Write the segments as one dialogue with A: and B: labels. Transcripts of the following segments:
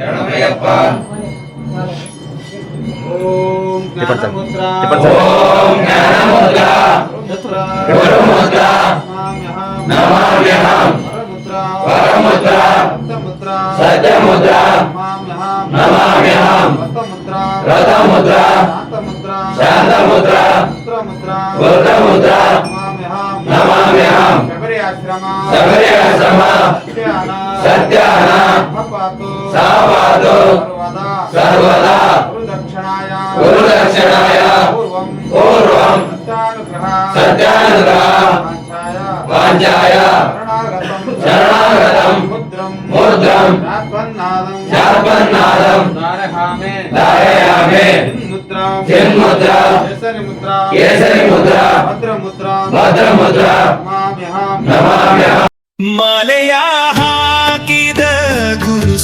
A: శరణమయ్యప్ప
B: ఓం
A: జ్ఞానముద్ర.
B: ఓం
A: జ్ఞానముద్ర.
B: రుద్రముద్ర
A: నమామ్యహం.
B: వరముద్ర
A: సత్యముద్ర
B: నమామ్యహం.
A: రథముద్ర.
B: సర్వదు సర్వదా
A: గురుదక్షిణాయ పూర్వం
B: సత్యానుగ్రహ వాంఛాయ
A: శరణాగతం
B: ముద్రం
A: శాపన్నాదం
C: దారయామే ముద్ర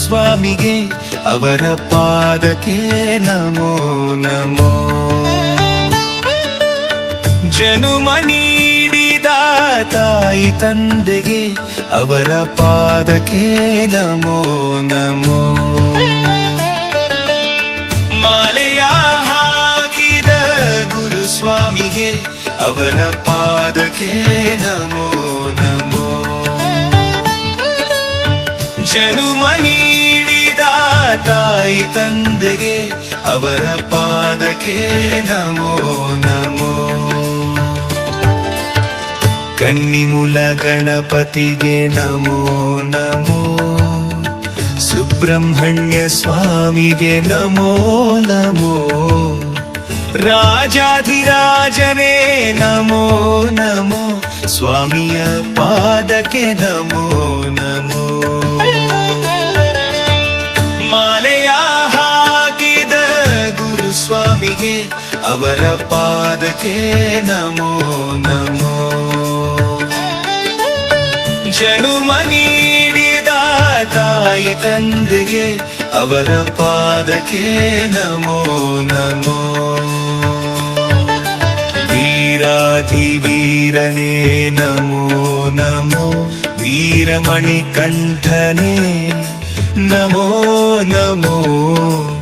C: ಗುರುಸ್ವಾಮಿಗೆ ಅವರ ಪಾದಕ್ಕೆ ನಮೋ ನಮೋ. ಜನುಮ ನೀಡಿದ ತಾಯಿ ತಂದೆಗೆ, ಅವರ ಪಾದಕ್ಕೆ ನಮೋ ನಮೋ. ಮಾಲೆಯ ಹಾಕಿದ ಗುರುಸ್ವಾಮಿಗೆ ಅವರ ಪಾದಕ್ಕೆ ನಮೋ ನಮೋ. ಜನುಮ ನೀಡಿದ ಅವರ ಪಾದಕ್ಕೆ ನಮೋ ನಮೋ. ಕನ್ನಿಮೂಲ ಗಣಪತಿಗೆ ನಮೋ ನಮೋ. ಸುಬ್ರಹ್ಮಣ್ಯ ಸ್ವಾಮಿಗೆ ನಮೋ ನಮೋ. ರಾಜಾಧಿರಾಜನೇ ನಮೋ ನಮೋ. ಸ್ವಾಮಿಯ ಪಾದಕ್ಕೆ ನಮೋ ನಮೋ. ಗುರುಸ್ವಾಮಿಗೆ ಅವರ ಪಾದಕ್ಕೆ ನಮೋ ನಮೋ. ಜನುಮ ನೀಡಿದ ತಾಯಿ ತಂದೆಗೆ, ಅವರ ಪಾದಕ್ಕೆ ನಮೋ ನಮೋ. ವೀರಾಧಿ ವೀರನೇ, ನಮೋ ನಮೋ. ವೀರಮಣಿ ಕಂಠನೇ ನಮೋ ನಮೋ.